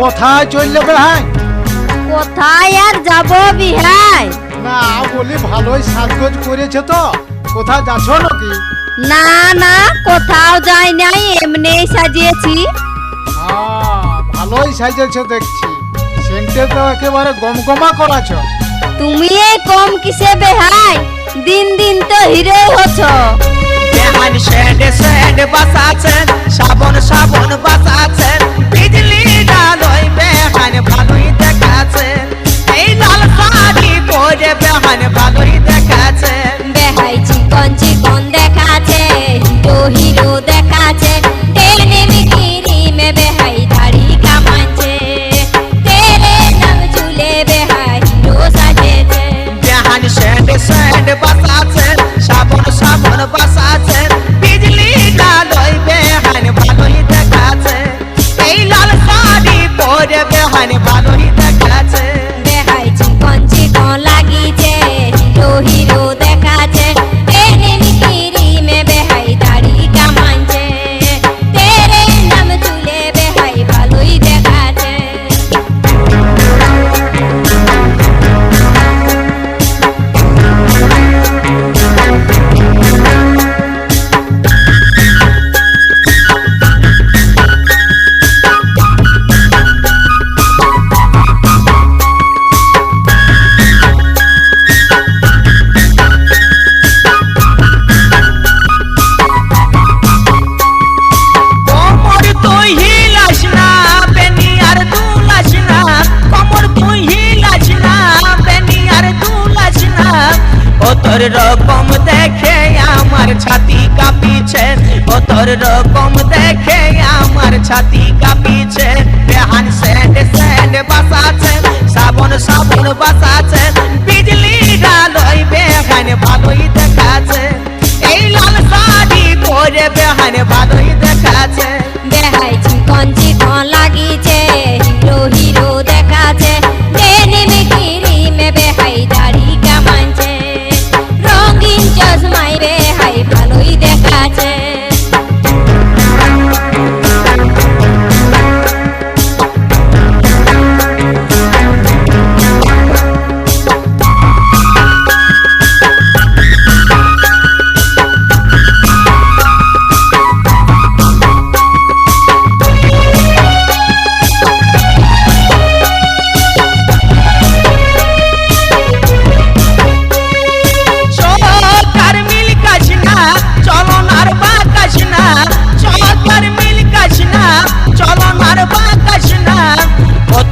কোথায় চললে ভাই কোথায় আর যাব বিহাই না বলি ভালোই সাজগোজ করেছে তো। কোথায় যাচ্ছ নাকি? না না কোথাও যাই নাই এমনি সাজিয়েছি। ভালোই সাজেছো দেখছি। সেন্টে তো একেবারে গমগমা করাছ। তুমি এই কম কিসে বেহাই দিন দিন তো হিরো হচ্ছ। বেহান শেড শেড বাসাছেন সাবন সাবন বাসাছেন বেহান ভালোই দেখাছেন বেহাই চিকন চিকন দেখাছে রকম দেখে আমার ছাতি কাঁপিছে। ও তোর রকম দেখে আমার ছাতি কাঁপিছে। বেহান স্যান্ড স্যান্ড বাসাছে সাবন সাবন বাসাছে বিজলি ডালই বেহান ভালোই দেখাছে এই লাল শাড়ি পরে বেহান ভালোই দেখাছে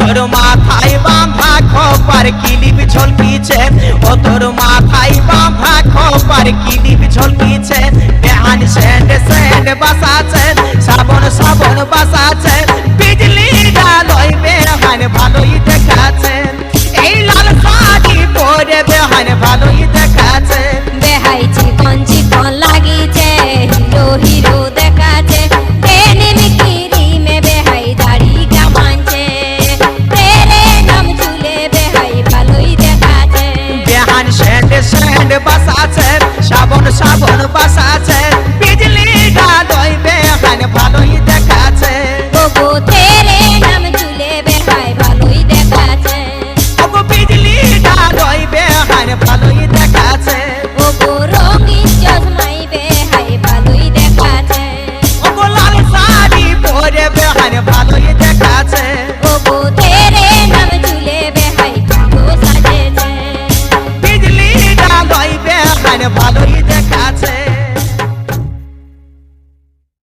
তোর মাথায় বাঁধা খপার কিলিপ ঝলকিছে? ও তোর মাথায় বাঁধা